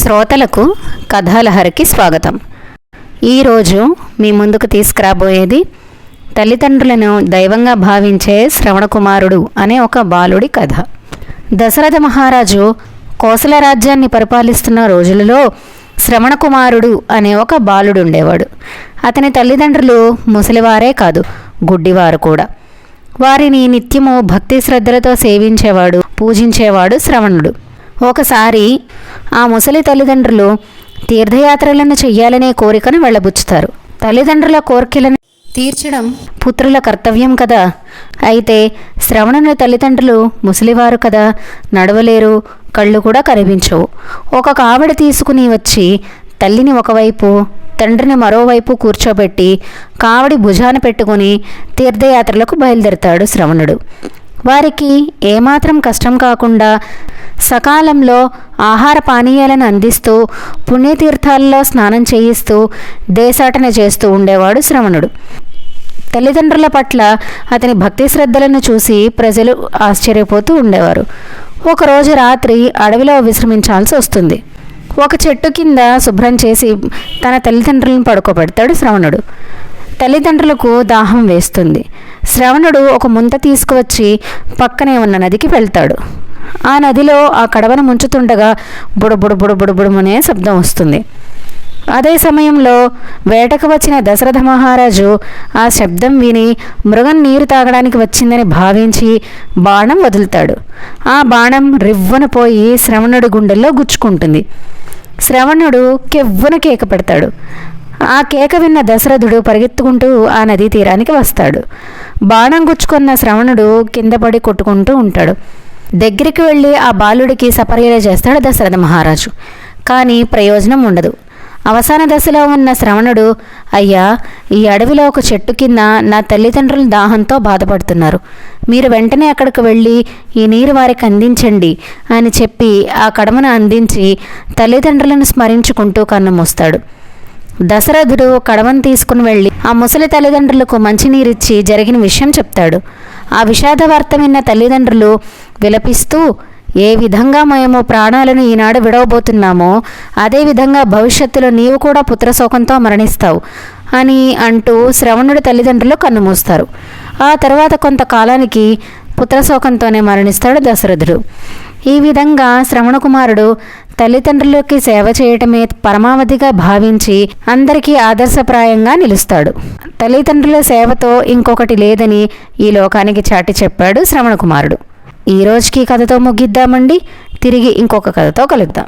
శ్రోతలకు కథాలహరికి స్వాగతం. ఈరోజు మీ ముందుకు తీసుకురాబోయేది తల్లిదండ్రులను దైవంగా భావించే శ్రవణకుమారుడు అనే ఒక బాలుడి కథ. దశరథ మహారాజు కోసల రాజ్యాన్ని పరిపాలిస్తున్న రోజులలో శ్రవణకుమారుడు అనే ఒక బాలుడు ఉండేవాడు. అతని తల్లిదండ్రులు ముసలివారే కాదు గుడ్డివారు కూడా. వారిని నిత్యము భక్తి శ్రద్ధలతో సేవించేవాడు పూజించేవాడు శ్రవణుడు. ఒకసారి ఆ ముసలి తల్లిదండ్రులు తీర్థయాత్రలను చెయ్యాలనే కోరికను వెళ్ళబుచ్చుతారు. తల్లిదండ్రుల కోరికలను తీర్చడం పుత్రుల కర్తవ్యం కదా. అయితే శ్రవణుని తల్లిదండ్రులు ముసలివారు కదా. నడవలేరు కళ్ళు కూడా కనిపించవు. ఒక కావిడ తీసుకుని వచ్చి తల్లిని ఒకవైపు తండ్రిని మరోవైపు కూర్చోబెట్టి కావడి భుజాన పెట్టుకుని తీర్థయాత్రలకు బయలుదేరతాడు శ్రవణుడు. వారికి ఏమాత్రం కష్టం కాకుండా సకాలంలో ఆహార పానీయాలను అందిస్తూ పుణ్యతీర్థాల్లో స్నానం చేయిస్తూ దేశాటన చేస్తూ ఉండేవాడు శ్రవణుడు. తల్లిదండ్రుల పట్ల అతని భక్తి శ్రద్ధలను చూసి ప్రజలు ఆశ్చర్యపోతూ ఉండేవారు. ఒకరోజు రాత్రి అడవిలో విశ్రమించాల్సి వస్తుంది. ఒక చెట్టు కింద శుభ్రం చేసి తన తల్లిదండ్రులను పడుకోబెడతాడు శ్రవణుడు. తల్లిదండ్రులకు దాహం వేస్తుంది. శ్రవణుడు ఒక ముంత తీసుకువచ్చి పక్కనే ఉన్న నదికి వెళ్తాడు. ఆ నదిలో ఆ కడవను ముంచుతుండగా బుడబుడు బుడబుడుబుడుమనే శబ్దం వస్తుంది. అదే సమయంలో వేటకు వచ్చిన దశరథ మహారాజు ఆ శబ్దం విని మృగం నీరు తాగడానికి వచ్చిందని భావించి బాణం వదులుతాడు. ఆ బాణం రివ్వన పోయి శ్రవణుడి గుండెల్లో గుచ్చుకుంటుంది. శ్రవణుడు కెవ్వున కేక పెడతాడు. ఆ కేక విన్న దశరథుడు పరిగెత్తుకుంటూ ఆ నదీ తీరానికి వస్తాడు. బాణం గుచ్చుకున్న శ్రవణుడు కింద పడి కొట్టుకుంటూ ఉంటాడు. దగ్గరికి వెళ్ళి ఆ బాలుడికి సపర్యల చేస్తాడు దశరథ మహారాజు. కానీ ప్రయోజనం ఉండదు. అవసాన దశలో ఉన్న శ్రవణుడు అయ్యా ఈ అడవిలో ఒక చెట్టు కింద నా తల్లిదండ్రులు దాహంతో బాధపడుతున్నారు. మీరు వెంటనే అక్కడికి వెళ్ళి ఈ నీరు వారికి అందించండి అని చెప్పి ఆ కడమను అందించి తల్లిదండ్రులను స్మరించుకుంటూ కన్ను మూస్తాడు. దశరథుడు కడవను తీసుకుని వెళ్ళి ఆ ముసలి తల్లిదండ్రులకు మంచినీరిచ్చి జరిగిన విషయం చెప్తాడు. ఆ విషాద వార్త విన్న తల్లిదండ్రులు విలపిస్తూ ఏ విధంగా మేము ప్రాణాలను ఈనాడు విడవబోతున్నామో అదే విధంగా భవిష్యత్తులో నీవు కూడా పుత్రశోకంతో మరణిస్తావు అని అంటూ శ్రవణుడి తల్లిదండ్రులు కన్నుమూస్తారు ఆ తర్వాత కొంతకాలానికి పుత్రశోకంతోనే మరణిస్తాడు దశరథుడు ఈ విధంగా శ్రవణకుమారుడు తల్లిదండ్రులకి సేవ చేయటమే పరమావధిగా భావించి అందరికీ ఆదర్శప్రాయంగా నిలుస్తాడు. తల్లిదండ్రుల సేవతో ఇంకొకటి లేదని ఈ లోకానికి చాటి చెప్పాడు శ్రవణకుమారుడు. ఈ రోజుకి కథతో ముగిద్దామండి. తిరిగి ఇంకొక కథతో కలుద్దాం.